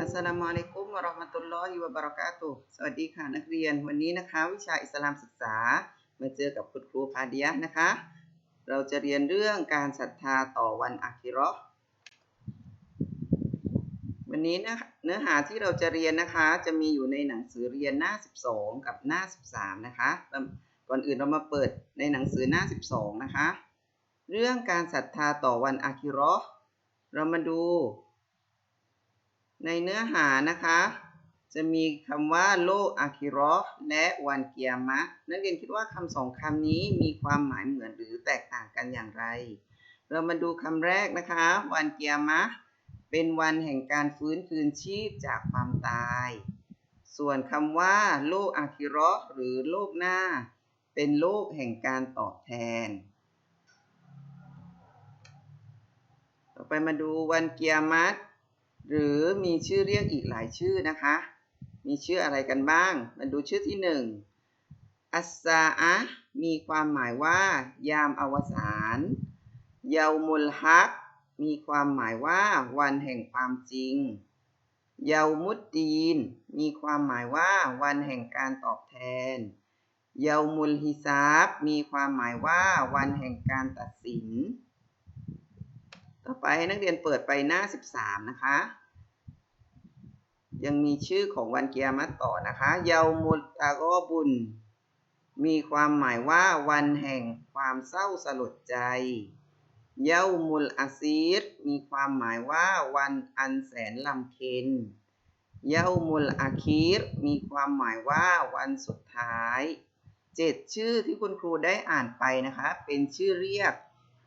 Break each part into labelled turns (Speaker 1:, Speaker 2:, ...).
Speaker 1: อัสลามุอะลัยกุมวะเราะห์มะตุลลอฮิวะบะเราะกาตุสวัสดีค่ะนักเรียน วันนี้นะคะ วิชาอิสลามศึกษา มาเจอกับคุณครูพาเดียะนะคะ เราจะเรียนเรื่องการศรัทธาต่อวันอาคิเราะห์วันนี้นะเนื้อหาที่เราจะเรียนนะคะ จะมีอยู่ในหนังสือเรียนหน้า 12 กับหน้า 13 นะคะ ก่อนอื่นเรามาเปิดในหนังสือหน้า 12 นะคะ เรื่องการศรัทธาต่อวันอาคิเราะห์เรามาดู ในเนื้อหานะคะ จะมีคำว่าโลกอาคิราะห์และวันเกียมะ นักเรียนคิดว่าคำสองคำนี้มีความหมายเหมือนหรือแตกต่างกันอย่างไร เรามาดูคำแรกนะคะ วันเกียมะ เป็นวันแห่งการฟื้นคืนชีพจากความตาย ส่วนคำว่า โลกอาคิราะห์หรือโลกหน้า เป็นโลกแห่งการตอบแทน ต่อไปมาดูวันเกียรติ หรือมีชื่อเรียกอีกหลายชื่อนะคะ มีชื่ออะไรกันบ้าง มาดูชื่อที่หนึ่งอัสซาอะมีความหมายว่า ยามอวสานเยาวมุลฮัก มีความหมายว่า วันแห่งความจริงเยาวมุดดีน มีความหมายว่า วันแห่งการตอบแทนเยาวมุลฮิซาบมีความหมายว่า วันแห่งการตัดสิน ต่อไปให้นักเรียนเปิดไปหน้า 13 นะคะ ยังมีชื่อของวันเกียรติต่อนะคะ เยาวมุลตากอบุญ มีความหมายว่าวันแห่งความเศร้าสลดใจ เยาวมุลอาซีรมีความหมายว่าวันอันแสนลำเค็นเยาวมุลอาคีรมีความหมายว่าวันสุดท้าย เจ็ดชื่อที่คุณครูได้อ่านไปนะคะ เป็นชื่อเรียก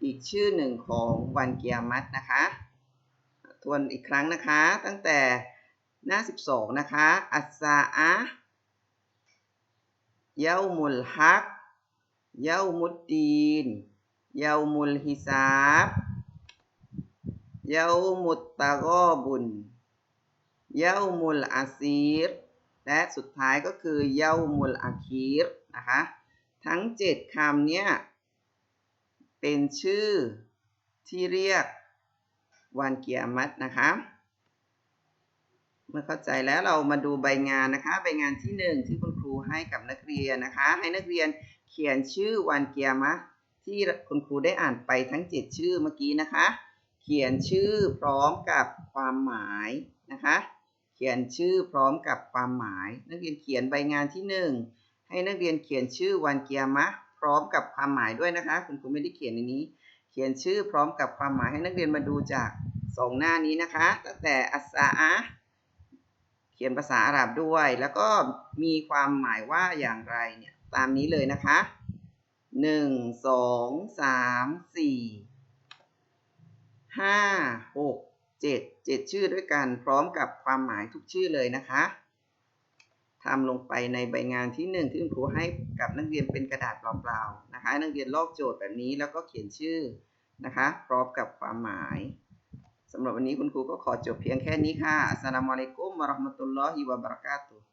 Speaker 1: อีกชื่อหนึ่งของวันเกียรตินะคะทวนอีกครั้งนะคะ ตั้งแต่หน้า 12 นะคะ อัสซาอะเยามุลฮักเยามุดดีนเยามุลฮิซาบเยามุตตะกอบุนเยามุลอาซีร และสุดท้ายก็คือเยามุลอาคีรนะคะ ทั้ง 7คำเนี้ย เป็นชื่อที่เรียกวันเกียรตินะคะ เมื่อเข้าใจแล้วเรามาดูใบงานนะคะ ใบงานที่ 1 ที่คุณครูให้กับนักเรียนนะคะ ให้นักเรียนเขียนชื่อวันเกียรติที่คุณครูได้อ่านไปทั้ง 7 ชื่อเมื่อกี้นะคะ เขียนชื่อพร้อมกับความหมายนะคะ เขียนชื่อพร้อมกับความหมาย นักเรียนเขียนใบงานที่ 1 ให้นักเรียนเขียนชื่อวันเกียรติ พร้อมกับความหมายด้วยนะคะ คุณครูไม่ได้เขียนในนี้ เขียนชื่อพร้อมกับความหมายให้นักเรียนมาดูจากสองหน้านี้นะคะ ตั้งแต่อัสซาอะเขียนภาษาอาหรับด้วย แล้วก็มีความหมายว่าอย่างไรเนี่ยตามนี้เลยนะคะหนึ่งสองสามสี่ห้าหกเจ็ดเจ็ดชื่อด้วยกัน พร้อมกับความหมายทุกชื่อเลยนะคะ ทำลงไปในใบงานที่หนึ่งที่คุณครูให้กับนักเรียนเป็นกระดาษเปล่าๆนะคะนักเรียนลอกโจทย์แบบนี้แล้วก็เขียนชื่อนะคะพร้อมกับความหมายสำหรับวันนี้คุณครูก็ขอจบเพียงแค่นี้ค่ะอัสลามอะลัยกุมมะเราะห์มะตุลลอฮิวะบะเราะกาตุฮ์